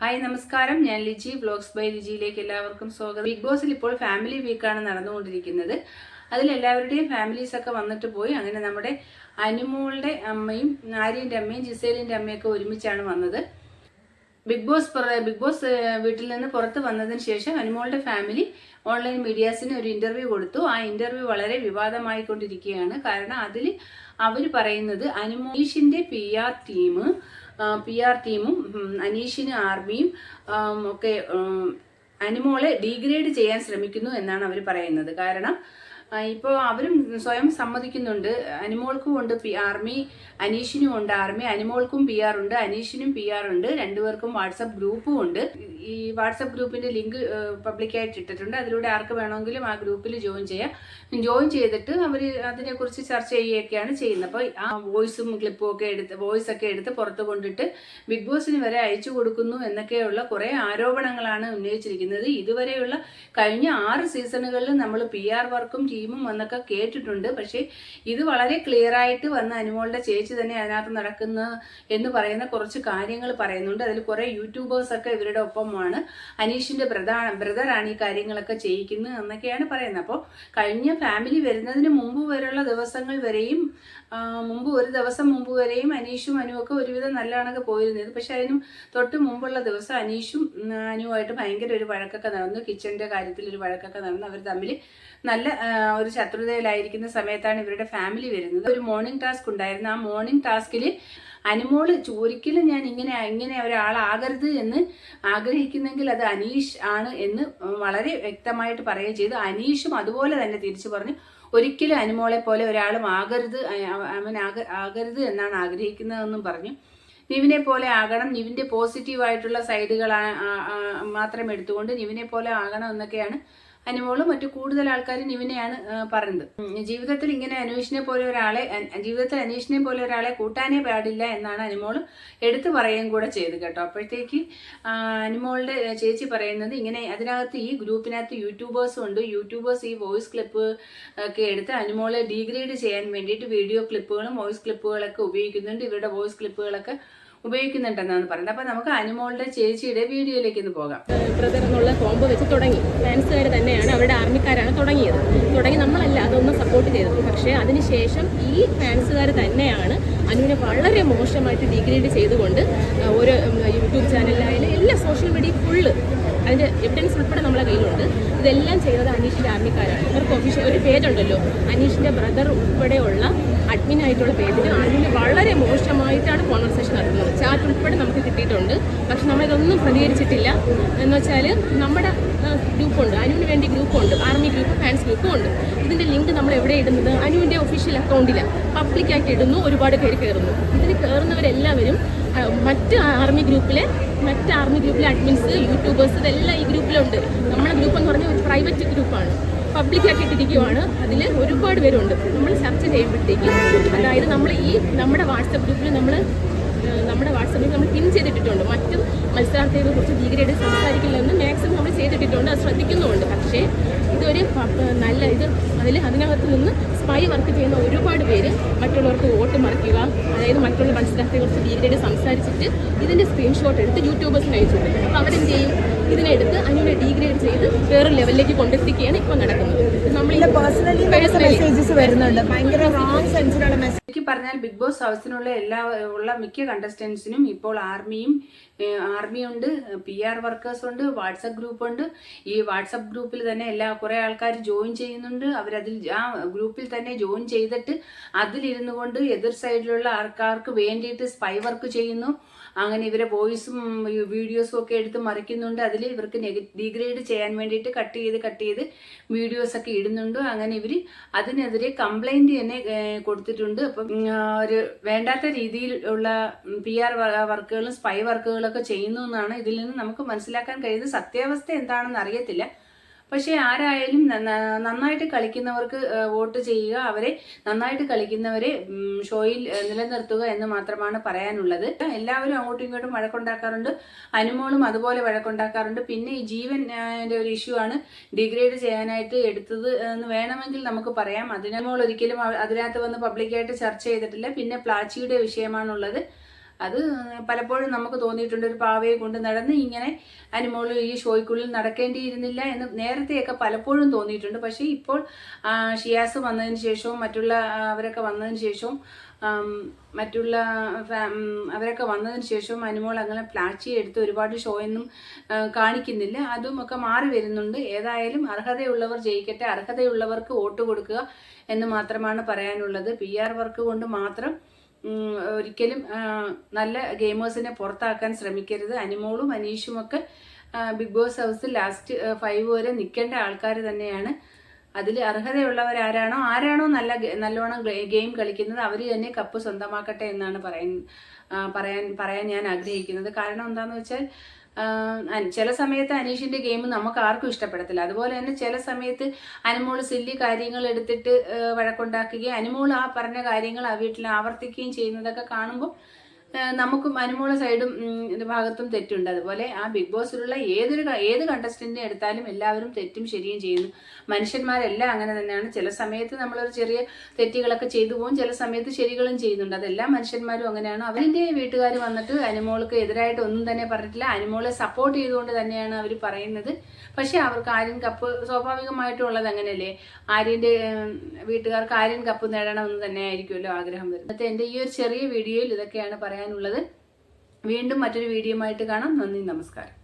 Hi നമസ്കാരം. ഞാൻ Liji. Vlogs by ലിജിയിലേക്ക് എല്ലാവർക്കും സ്വാഗതം. ബിഗ് ബോസിൽ ഇപ്പോൾ ഫാമിലി വീക്കാണ് നടന്നുകൊണ്ടിരിക്കുന്നത്. അതിൽ എല്ലാവരുടെയും ഫാമിലീസ് ഒക്കെ വന്നിട്ട് പോയി. അങ്ങനെ നമ്മുടെ അനുമോളുടെ അമ്മയും ആര്യന്റെ അമ്മയും ജിസേലിന്റെ അമ്മയൊക്കെ ഒരുമിച്ചാണ് വന്നത്. ബിഗ് ബോസ് ബിഗ് ബോസ് വീട്ടിൽ നിന്ന് പുറത്ത് വന്നതിന് ശേഷം അനുമോളുടെ ഫാമിലി ഓൺലൈൻ മീഡിയാസിന് ഒരു ഇന്റർവ്യൂ കൊടുത്തു. ആ ഇന്റർവ്യൂ വളരെ വിവാദമായിക്കൊണ്ടിരിക്കുകയാണ്. കാരണം അതിൽ അവർ പറയുന്നത് അനുമോഷിന്റെ P R team P R ടീമും അനീഷിന് ആർമിയും ഒക്കെ അനുമോളെ ഡീഗ്രേഡ് ചെയ്യാൻ ശ്രമിക്കുന്നു എന്നാണ് അവർ പറയുന്നത്. കാരണം ഇപ്പോൾ അവരും സ്വയം സമ്മതിക്കുന്നുണ്ട്. അനിമോൾക്കും ഉണ്ട് പി ആർമി അനീഷിനും ഉണ്ട് ആർമി. അനിമോൾക്കും പി ആർ ഉണ്ട് അനീഷിനും പി ആർ ഉണ്ട്. രണ്ടുപേർക്കും വാട്സപ്പ് ഗ്രൂപ്പും ഉണ്ട്. ഈ വാട്സപ്പ് ഗ്രൂപ്പിന്റെ ലിങ്ക് പബ്ലിക്കായിട്ട് ഇട്ടിട്ടുണ്ട്. അതിലൂടെ ആർക്ക് വേണമെങ്കിലും ആ ഗ്രൂപ്പിൽ ജോയിൻ ചെയ്യാം. ജോയിൻ ചെയ്തിട്ട് അവർ അതിനെക്കുറിച്ച് ചർച്ച ചെയ്യുകയൊക്കെയാണ് ചെയ്യുന്നത്. അപ്പോൾ ആ വോയിസും ക്ലിപ്പും ഒക്കെ എടുത്ത് വോയിസ് ഒക്കെ എടുത്ത് പുറത്ത് കൊണ്ടിട്ട് ബിഗ് ബോസിന് വരെ അയച്ചു കൊടുക്കുന്നു എന്നൊക്കെയുള്ള കുറേ ആരോപണങ്ങളാണ് ഉന്നയിച്ചിരിക്കുന്നത്. ഇതുവരെയുള്ള കഴിഞ്ഞ ആറ് സീസണുകളിൽ നമ്മൾ പി ആർ വർക്കും ടീമും എന്നൊക്കെ കേട്ടിട്ടുണ്ട്. പക്ഷേ ഇത് വളരെ ക്ലിയർ ആയിട്ട് വന്ന അനുമോളുടെ ചേച്ചി തന്നെ അതിനകത്ത് നടക്കുന്ന എന്ന് പറയുന്ന കുറച്ച് കാര്യങ്ങൾ പറയുന്നുണ്ട്. അതിൽ കുറേ യൂട്യൂബേഴ്സ് ഒക്കെ ഇവരുടെ ഒപ്പമാണ്. അനീഷിന്റെ ബ്രദാണ് ബ്രദറാണ് ഈ കാര്യങ്ങളൊക്കെ ചെയ്യിക്കുന്നത് എന്നൊക്കെയാണ് പറയുന്നത്. അപ്പോൾ കഴിഞ്ഞ ഫാമിലി വരുന്നതിന് മുമ്പ് വരെയുള്ള ദിവസങ്ങൾ വരെയും മുമ്പ് ഒരു ദിവസം മുമ്പ് വരെയും അനീഷും അനുവൊക്കെ ഒരുവിധം നല്ലതാണൊക്കെ പോയിരുന്നത്. പക്ഷെ അതിനും തൊട്ട് മുമ്പുള്ള ദിവസം അനീഷും അനുവായിട്ട് ഭയങ്കര ഒരു വഴക്കൊക്കെ നടന്നു. കിച്ചന്റെ കാര്യത്തിൽ ഒരു വഴക്കൊക്കെ നടന്നു. അവർ തമ്മിൽ നല്ല ഒരു ശത്രുതയിലായിരിക്കുന്ന സമയത്താണ് ഇവരുടെ ഫാമിലി വരുന്നത്. ഒരു മോർണിംഗ് ടാസ്ക് ഉണ്ടായിരുന്നു. ആ മോർണിംഗ് ടാസ്കിൽ അനുമോൾ ഒരിക്കലും ഞാൻ ഇങ്ങനെ ഇങ്ങനെ ഒരാളാകരുത് എന്ന് ആഗ്രഹിക്കുന്നെങ്കിൽ അത് അനീഷ് ആണ് എന്ന് വളരെ വ്യക്തമായിട്ട് പറയുകയും ചെയ്തു. അനീഷും അതുപോലെ തന്നെ തിരിച്ചു പറഞ്ഞു ഒരിക്കലും അനുമോളെ പോലെ ഒരാളും ആകരുത് അവൻ ആക ആകരുത് എന്നാണ് ആഗ്രഹിക്കുന്നതെന്നും പറഞ്ഞു. നിവിനെ പോലെ ആകണം. നിവിന്റെ പോസിറ്റീവായിട്ടുള്ള സൈഡുകൾ മാത്രം എടുത്തുകൊണ്ട് നിവിനെ പോലെ ആകണം എന്നൊക്കെയാണ് അനുമോളും മറ്റു കൂടുതൽ ആൾക്കാരും ഇവനെയാണ് പറയുന്നത്. ജീവിതത്തിൽ ഇങ്ങനെ അനീഷിനെ പോലെ ഒരാളെ ജീവിതത്തിൽ അനീഷിനെ പോലെ ഒരാളെ കൂട്ടാനേ പാടില്ല എന്നാണ് അനുമോൾ എടുത്തു പറയുകയും കൂടെ ചെയ്ത് കേട്ടോ. അപ്പോഴത്തേക്ക് അനുമോളുടെ ചേച്ചി പറയുന്നത് ഇങ്ങനെ അതിനകത്ത് ഈ ഗ്രൂപ്പിനകത്ത് യൂട്യൂബേഴ്സും ഉണ്ട്. യൂട്യൂബേഴ്സ് ഈ വോയിസ് ക്ലിപ്പ് ഒക്കെ എടുത്ത് അനുമോളെ ഡീഗ്രേഡ് ചെയ്യാൻ വേണ്ടിയിട്ട് വീഡിയോ ക്ലിപ്പുകളും വോയിസ് ക്ലിപ്പുകളൊക്കെ ഉപയോഗിക്കുന്നുണ്ട്. ഇവരുടെ വോയിസ് ക്ലിപ്പുകളൊക്കെ ഉപയോഗിക്കുന്നുണ്ടെന്നാണ് പറയുന്നത്. അപ്പൊ നമുക്ക് അനുമോളുടെ ചേച്ചിയുടെ വീഡിയോയിലേക്ക് ഒന്ന് പോകാം. ബ്രദർ കോംബോ വെച്ച് തുടങ്ങി. ഫാൻസുകാർ തന്നെയാണ് അവരുടെ ആർമിക്കാരാണ് തുടങ്ങിയത്. തുടങ്ങി നമ്മളല്ല അതൊന്നും സപ്പോർട്ട് ചെയ്തത്. പക്ഷേ അതിനുശേഷം ഈ ഫാൻസുകാർ തന്നെയാണ് അനുവിനെ വളരെ മോശമായിട്ട് ഡിഗ്രേഡ് ചെയ്തുകൊണ്ട് ഒരു യൂട്യൂബ് ചാനലിലായാലും എല്ലാ സോഷ്യൽ മീഡിയ ഫുള്ള് അതിന്റെ എവിഡൻസ് ഉൾപ്പെടെ നമ്മളെ കയ്യിലുണ്ട്. ഇതെല്ലാം ചെയ്തത് അനീഷിന്റെ ആർമിക്കാരാണ്. ഇവർക്ക് ഒഫീഷ്യൽ ഒരു പേജ് ഉണ്ടല്ലോ അനീഷിന്റെ ബ്രദർ ഉൾപ്പെടെയുള്ള അഡ്മിൻ ആയിട്ടുള്ള പേജിൽ അനുവിന് വളരെ മോശമായിട്ടാണ് കോൺവെർസേഷൻ നടത്തുന്നത് ചാറ്റ് ഉൾപ്പെടെ നമുക്ക് കിട്ടിയിട്ടുണ്ട്. പക്ഷെ നമ്മളിതൊന്നും പ്രതികരിച്ചിട്ടില്ല. എന്ന് വെച്ചാൽ നമ്മുടെ ഗ്രൂപ്പുണ്ട് അനുവിന് വേണ്ടി ഗ്രൂപ്പുണ്ട് ഗ്രൂപ്പും ഉണ്ട് ഇതിന്റെ ലിങ്ക് നമ്മൾ എവിടെ ഇടുന്നത്? അനുവിന്റെ ഒഫീഷ്യൽ അക്കൗണ്ടിലാണ് പബ്ലിക്കായിട്ട് ഇടുന്നു. ഒരുപാട് പേര് കയറുന്നു. ഇതിന് കയറുന്നവരെല്ലാവരും മറ്റ് ആർമി ഗ്രൂപ്പിലെ മറ്റ് ആർമി ഗ്രൂപ്പിലെ അഡ്മിൻസ് യൂട്യൂബേഴ്സ് ഇതെല്ലാം ഈ ഗ്രൂപ്പിലുണ്ട്. നമ്മുടെ ഗ്രൂപ്പ് എന്ന് പറഞ്ഞാൽ ഒരു പ്രൈവറ്റ് ഗ്രൂപ്പാണ് പബ്ലിക്കാക്കി ഇട്ടിരിക്കുവാണ്. അതിൽ ഒരുപാട് പേരുണ്ട്. നമ്മൾ ചർച്ച ചെയ്യുമ്പോഴത്തേക്കും അതായത് നമ്മൾ ഈ നമ്മുടെ വാട്സപ്പ് ഗ്രൂപ്പിൽ നമ്മൾ നമ്മുടെ വാട്സപ്പിൽ നമ്മൾ പിൻ ചെയ്തിട്ടിട്ടുണ്ട്. മറ്റും മത്സരാർത്ഥികളെ കുറിച്ച് ഭീകരമായിട്ട് നമ്മൾ ചെയ്തിട്ടിട്ടുണ്ട് അത് ശ്രദ്ധിക്കുന്നുമുണ്ട്. പക്ഷേ ഇതൊരു നല്ല ഇത് അതിൽ അതിനകത്ത് നിന്ന് സ്പൈ വർക്ക് ചെയ്യുന്ന ഒരുപാട് പേര് മറ്റുള്ളവർക്ക് വോട്ട് മറിക്കുക അതായത് മറ്റുള്ള മനസ്സിലാക്കിയെ കുറിച്ച് ഡീഗ്രേഡ് സംസാരിച്ചിട്ട് ഇതിന്റെ സ്ക്രീൻഷോട്ട് എടുത്ത് യൂട്യൂബേഴ്സിന് അയച്ചു കൊടുക്കും. അപ്പോൾ അവരെന്ത് ചെയ്യും? ഇതിനെടുത്ത് അതിനെ ഡീഗ്രേഡ് ചെയ്ത് വേറെ ലെവലിലേക്ക് കൊണ്ടെത്തിക്കുകയാണ് ഇപ്പോൾ നടക്കുന്നത്. നമ്മൾ പേഴ്സണലി മെസ്സേജസ് വരുന്നുണ്ട്. ഭയങ്കര റോങ് സെൻസിലുള്ള മെസ്സേജ് ശരിക്കും പറഞ്ഞാൽ ബിഗ് ബോസ് ഹൗസിനുള്ള എല്ലാ ഉള്ള മിക്ക കണ്ടസ്റ്റൻസിനും ഇപ്പോൾ ആർമിയും ആർമിയുണ്ട് പി ആർ വർക്കേഴ്സ് ഉണ്ട് വാട്സപ്പ് ഗ്രൂപ്പ് ഉണ്ട്. ഈ വാട്സപ്പ് ഗ്രൂപ്പിൽ തന്നെ എല്ലാ കുറേ ആൾക്കാർ ജോയിൻ ചെയ്യുന്നുണ്ട്. അവരതിൽ ആ ഗ്രൂപ്പിൽ തന്നെ ജോയിൻ ചെയ്തിട്ട് അതിലിരുന്നു കൊണ്ട് എതിർ സൈഡിലുള്ള ആൾക്കാർക്ക് വേണ്ടിയിട്ട് സ്പൈ വർക്ക് ചെയ്യുന്നു. അങ്ങനെ ഇവരെ വോയിസും വീഡിയോസും ഒക്കെ എടുത്ത് മറിക്കുന്നുണ്ട്. അതിൽ ഇവർക്ക് ഡിഗ്രേഡ് ചെയ്യാൻ വേണ്ടിയിട്ട് കട്ട് ചെയ്ത് കട്ട് ചെയ്ത് വീഡിയോസ് ഒക്കെ ഇടുന്നുണ്ട്. അങ്ങനെ ഇവർ അതിനെതിരെ കംപ്ലൈന്റ് തന്നെ കൊടുത്തിട്ടുണ്ട്. അപ്പം ഒരു വേണ്ടാത്ത രീതിയിലുള്ള പി ആർ വർക്കുകളും സ്പൈ വർക്കുകളൊക്കെ ചെയ്യുന്നു എന്നാണ് ഇതിൽ നിന്ന് നമുക്ക് മനസ്സിലാക്കാൻ കഴിയുന്നത്. സത്യാവസ്ഥ എന്താണെന്ന് അറിയത്തില്ല. പക്ഷേ ആരായാലും നന്നായിട്ട് കളിക്കുന്നവർക്ക് വോട്ട് ചെയ്യുക അവരെ നന്നായിട്ട് കളിക്കുന്നവരെ ഷോയിൽ നിലനിർത്തുക എന്ന് മാത്രമാണ് പറയാനുള്ളത്. എല്ലാവരും അങ്ങോട്ടും ഇങ്ങോട്ടും വഴക്കുണ്ടാക്കാറുണ്ട്. അനുമോളും അതുപോലെ വഴക്കുണ്ടാക്കാറുണ്ട്. പിന്നെ ഈ ജീവൻ ഒരു ഇഷ്യൂ ആണ് ഡിഗ്രേഡ് ചെയ്യാനായിട്ട് എടുത്തത് എന്ന് വേണമെങ്കിൽ നമുക്ക് പറയാം. അതിനമോൾ ഒരിക്കലും അതിനകത്ത് വന്ന് പബ്ലിക്കായിട്ട് ചർച്ച ചെയ്തിട്ടില്ല. പിന്നെ പ്ലാച്ചിയുടെ വിഷയമാണുള്ളത്. അത് പലപ്പോഴും നമുക്ക് തോന്നിയിട്ടുണ്ട് ഒരു പാവയെ കൊണ്ട് നടന്ന് ഇങ്ങനെ അനുമോൾ ഈ ഷോയ്ക്കുള്ളിൽ നടക്കേണ്ടിയിരുന്നില്ല എന്ന് നേരത്തെയൊക്കെ പലപ്പോഴും തോന്നിയിട്ടുണ്ട്. പക്ഷേ ഇപ്പോൾ ഷിയാസ് വന്നതിന് ശേഷവും മറ്റുള്ള അവരൊക്കെ വന്നതിന് ശേഷവും മറ്റുള്ള അവരൊക്കെ വന്നതിന് ശേഷവും അനുമോൾ അങ്ങനെ പ്ലാച്ചി എടുത്ത് ഒരുപാട് ഷോയൊന്നും കാണിക്കുന്നില്ല. അതും ഒക്കെ മാറി വരുന്നുണ്ട്. ഏതായാലും അർഹതയുള്ളവർ ജയിക്കട്ടെ അർഹതയുള്ളവർക്ക് വോട്ട് കൊടുക്കുക എന്ന് മാത്രമാണ് പറയാനുള്ളത്. പി ആർ വർക്ക് കൊണ്ട് മാത്രം ഒരിക്കലും നല്ല ഗെയിമേഴ്സിനെ പുറത്താക്കാൻ ശ്രമിക്കരുത്. അനിമോളും അനീഷുമൊക്കെ ബിഗ് ബോസ് ഹൗസിൽ ലാസ്റ്റ് ഫൈവ് വരെ നിൽക്കേണ്ട ആൾക്കാർ തന്നെയാണ്. അതിൽ അർഹതയുള്ളവർ ആരാണോ ആരാണോ നല്ല നല്ലോണം ഗെയിം കളിക്കുന്നത്? അവർ തന്നെ കപ്പ് സ്വന്തമാക്കട്ടെ എന്നാണ് പറയാൻ ആ, പറയാൻ പറയാൻ ഞാൻ ആഗ്രഹിക്കുന്നത്. കാരണം എന്താണെന്ന് വെച്ചാൽ ചില സമയത്ത് അനീഷിന്റെ ഗെയിം നമുക്ക് ആർക്കും ഇഷ്ടപ്പെടത്തില്ല. അതുപോലെ തന്നെ ചില സമയത്ത് അനുമോൾ സില്ലി കാര്യങ്ങൾ എടുത്തിട്ട് വഴക്കുണ്ടാക്കുകയും അനുമോൾ ആ പറഞ്ഞ കാര്യങ്ങൾ ആ വീട്ടിൽ ആവർത്തിക്കുകയും ചെയ്യുന്നതൊക്കെ കാണുമ്പോൾ നമുക്കും അനുമോള സൈഡും ഭാഗത്തും തെറ്റുണ്ട്. അതുപോലെ ആ ബിഗ് ബോസിലുള്ള ഏതൊരു ഏത് കണ്ടസ്റ്റന്റിനെ എടുത്താലും എല്ലാവരും തെറ്റും ശരിയും ചെയ്യുന്നു. മനുഷ്യന്മാരെല്ലാം അങ്ങനെ തന്നെയാണ്. ചില സമയത്ത് നമ്മളൊരു ചെറിയ തെറ്റുകളൊക്കെ ചെയ്തു പോകും ചില സമയത്ത് ശരികളും ചെയ്യുന്നുണ്ട്. അതെല്ലാം മനുഷ്യന്മാരും അങ്ങനെയാണ്. അവരിന്റെ വീട്ടുകാർ വന്നിട്ട് അനുമോൾക്ക് എതിരായിട്ട് ഒന്നും തന്നെ പറഞ്ഞിട്ടില്ല. അനുമോളെ സപ്പോർട്ട് ചെയ്തുകൊണ്ട് തന്നെയാണ് അവർ പറയുന്നത്. പക്ഷെ അവർക്ക് ആര്യൻ കപ്പ് സ്വാഭാവികമായിട്ടുള്ളത് അങ്ങനെയല്ലേ? ആര്യന്റെ വീട്ടുകാർക്ക് ആര്യൻ കപ്പ് നേടണമെന്ന് തന്നെ ആയിരിക്കുമല്ലോ ആഗ്രഹം വരുന്നത്. ഇന്നത്തെ എന്റെ ഈ ഒരു ചെറിയ വീഡിയോയിൽ ഇതൊക്കെയാണ് പറയാനുള്ളത്. വീണ്ടും മറ്റൊരു വീഡിയോ ആയിട്ട് കാണാം. നന്ദി നമസ്കാരം.